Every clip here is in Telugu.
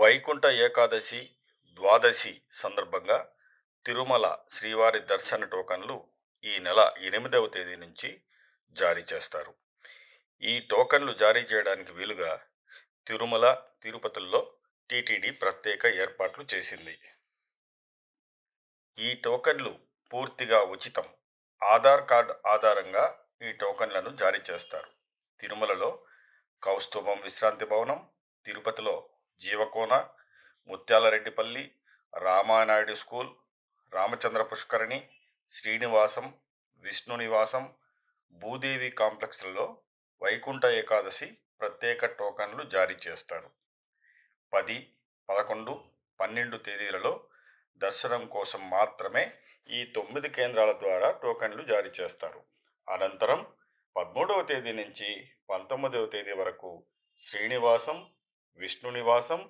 వైకుంఠ ఏకాదశి ద్వాదశి సందర్భంగా తిరుమల శ్రీవారి దర్శన టోకన్లు ఈ నెల ఎనిమిదవ తేదీ నుంచి జారీ చేస్తారు. ఈ టోకన్లు జారీ చేయడానికి వీలుగా తిరుమల తిరుపతుల్లో టీటీడీ ప్రత్యేక ఏర్పాట్లు చేసింది. ఈ టోకన్లు పూర్తిగా ఉచితం. ఆధార్ కార్డు ఆధారంగా ఈ టోకన్లను జారీ చేస్తారు. తిరుమలలో కౌస్తుభం విశ్రాంతి భవనం తిరుపతిలో జీవకోన ముత్యాలరెడ్డిపల్లి రామానాయుడు స్కూల్ రామచంద్ర పుష్కరిణి శ్రీనివాసం విష్ణు నివాసం భూదేవి కాంప్లెక్స్లలో వైకుంఠ ఏకాదశి ప్రత్యేక టోకన్లు జారీ చేస్తారు. పది పదకొండు పన్నెండు తేదీలలో దర్శనం కోసం మాత్రమే ఈ తొమ్మిది కేంద్రాల ద్వారా టోకన్లు జారీ చేస్తారు. అనంతరం పదమూడవ తేదీ నుంచి పంతొమ్మిదవ తేదీ వరకు శ్రీనివాసం విష్ణు నివాసం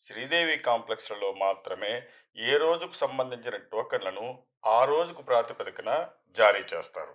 శ్రీదేవి కాంప్లెక్స్లలో మాత్రమే ఏ రోజుకు సంబంధించిన టోకన్లను ఆ రోజుకు ప్రాతిపదికన జారీ చేస్తారు.